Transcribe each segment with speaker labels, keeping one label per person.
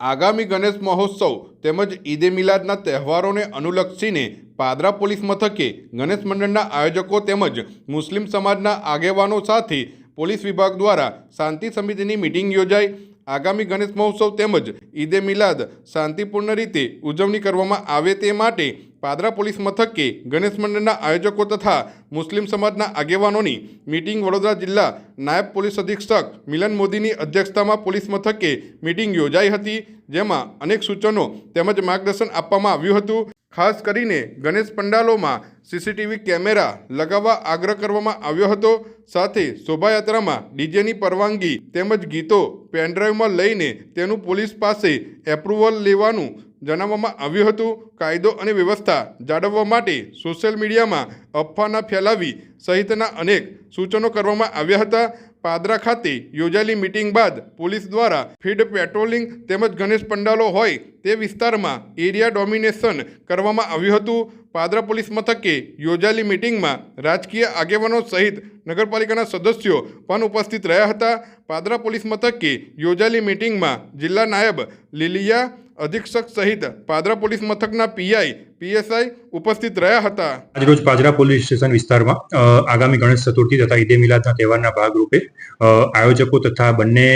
Speaker 1: આગામી ગણેશ મહોત્સવ તેમજ ઈદે મિલાદના તહેવારોને અનુલક્ષીને પાદરા પોલીસ મથકે ગણેશ મંડળના આયોજકો તેમજ મુસ્લિમ સમાજના આગેવાનો સાથે પોલીસ વિભાગ દ્વારા શાંતિ સમિતિની મિટિંગ યોજાઈ. આગામી ગણેશ મહોત્સવ તેમજ ઈદે મિલાદ શાંતિપૂર્ણ રીતે ઉજવણી કરવામાં આવે તે માટે પાદરા પોલીસ મથકે ગણેશ મંડળના આયોજકો તથા મુસ્લિમ સમાજના આગેવાનોની મિટિંગ વડોદરા જિલ્લા નાયબ પોલીસ અધિક્ષક મિલન મોદીની અધ્યક્ષતામાં પોલીસ મથકે મિટિંગ યોજાઈ હતી, જેમાં અનેક સૂચનો તેમજ માર્ગદર્શન આપવામાં આવ્યું હતું. ખાસ કરીને ગણેશ પંડાલોમાં સીસીટીવી કેમેરા લગાવવા આગ્રહ કરવામાં આવ્યો હતો. સાથે શોભાયાત્રામાં ડીજેની પરવાનગી તેમજ ગીતો પેનડ્રાઈવમાં લઈને તેનું પોલીસ પાસે એપ્રુવલ લેવાનું જણાવવામાં આવ્યું હતું, કાયદો અને વ્યવસ્થા જાળવવા માટે સોશિયલ મીડિયામાં અફવાના ફેલાવી સહિતના અનેક સૂચનો કરવામાં આવ્યા હતા. પાદરા ખાતે યોજાયેલી મિટિંગ બાદ પોલીસ દ્વારા ફીડ પેટ્રોલિંગ તેમજ ગણેશ પંડાલો હોય તે વિસ્તારમાં એરિયા ડોમિનેશન કરવામાં આવ્યું હતું. પાદરા પોલીસ મથકે યોજાયેલી મિટિંગમાં રાજકીય આગેવાનો સહિત નગરપાલિકાના સદસ્યો પણ ઉપસ્થિત રહ્યા હતા. પાદરા પોલીસ મથકે યોજાયેલી મિટિંગમાં જિલ્લા નાયબ લીલિયા અધિક્ષક સહિત પાદરા પોલીસ મથકના પીઆઈ, પીએસઆઈ ઉપસ્થિત રહ્યા હતા.
Speaker 2: આજરોજ પાદરા પોલીસ સ્ટેશન વિસ્તારમાં આગામી ગણેશ ચતુર્થી તથા ઈદે મિલાદના તહેવારના ભાગરૂપે આયોજકો તથા બંને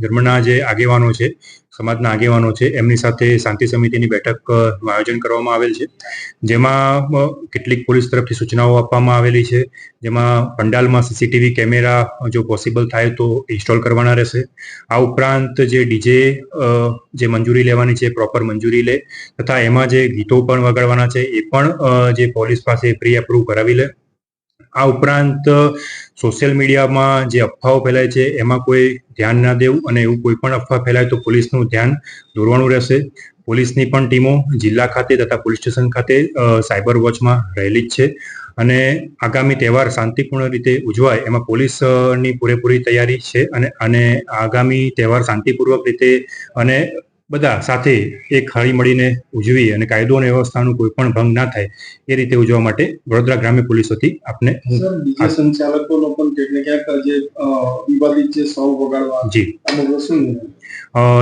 Speaker 2: ધર્મના જે આગેવાનો છે સમાજના આગેવાનો છે, એમની સાથે શાંતિ સમિતિની બેઠક આયોજન કરવામાં આવેલ છે. જેમાં કેટલીક પોલીસ તરફથી સૂચનાઓ આપવામાં આવેલી છે. જેમાં પંડાલમાં સીસીટીવી કેમેરા જો પોસિબલ થાય તો ઇન્સ્ટોલ કરવાના રહેશે. આ ઉપરાંત જે ડીજે જે મંજૂરી લેવાની છે, પ્રોપર મંજૂરી લે, તથા એમાં જે ગીતો પણ વગાડવાના છે, એ પણ જે પોલીસ પાસે પ્રી એપ્રુવ કરાવી લે. આ ઉપરાંત સોશિયલ મીડિયામાં જે અફવાઓ ફેલાય છે, એમાં કોઈ ધ્યાન ના દેવું અને એવું કોઈ પણ અફવા ફેલાય તો પોલીસનું ધ્યાન દોરવાનું રહેશે. પોલીસની પણ ટીમો જિલ્લા ખાતે તથા પોલીસ સ્ટેશન ખાતે સાયબર વોચમાં રહેલી જ છે. અને આગામી તહેવાર શાંતિપૂર્ણ રીતે ઉજવાય, એમાં પોલીસની પૂરેપૂરી તૈયારી છે અને અને આગામી તહેવાર શાંતિપૂર્વક રીતે અને બધા સાથે એક હળી મળીને ઉજવી અને કાયદો અને વ્યવસ્થાનું કોઈ પણ ભંગ ના થાય એ રીતે ઉજવવા માટે વડોદરા ગ્રામ્ય પોલીસ વતી આપને
Speaker 3: સંચાલકોનો પણ કેટલે ક્યાંક જે વિવાદિત જે સૌ વગાડવા
Speaker 2: જી
Speaker 3: અમુક શું?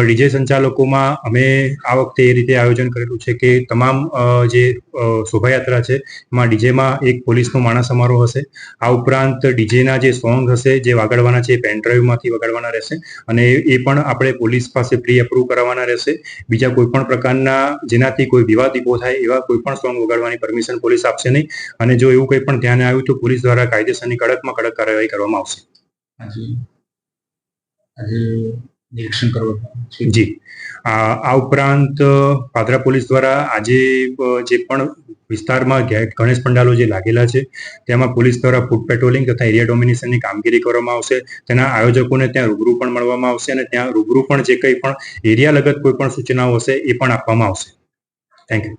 Speaker 2: ડીજે સંચાલકોમાં અમે આ વખતે એ રીતે આયોજન કરેલું છે કે તમામ જે શોભાયાત્રા છે, એમાં ડીજેમાં એક પોલીસનો માણસ સમારોહ હશે. આ ઉપરાંત ડીજેના જે સોંગ હશે, જે વગાડવાના છે, એ પેનડ્રાઈવમાંથી વગાડવાના રહેશે અને એ પણ આપણે પોલીસ પાસે પ્રી એપ્રુવ કરાવવાના રહેશે. બીજા કોઈ પણ પ્રકારના, જેનાથી કોઈ વિવાદ ઊભો થાય, એવા કોઈ પણ સોંગ વગાડવાની પરમિશન પોલીસ આપશે નહીં. અને જો એવું કંઈ પણ ધ્યાને આવ્યું તો પોલીસ દ્વારા કાયદેસરની કડકમાં કડક કાર્યવાહી કરવામાં આવશે.
Speaker 3: નિરીક્ષણ કરવામાં
Speaker 2: જી. આ ઉપરાંત પાદરા પોલીસ દ્વારા આજે જે પણ વિસ્તારમાં ગણેશ પંડાલો જે લાગેલા છે, તેમાં પોલીસ દ્વારા ફૂડ પેટ્રોલિંગ તથા એરિયા ડોમિનેશનની કામગીરી કરવામાં આવશે. તેના આયોજકોને ત્યાં રૂબરૂ પણ મળવામાં આવશે અને ત્યાં રૂબરૂ પણ જે કંઈ પણ એરિયા લગત કોઈ પણ સૂચનાઓ હશે એ પણ આપવામાં આવશે. Thank you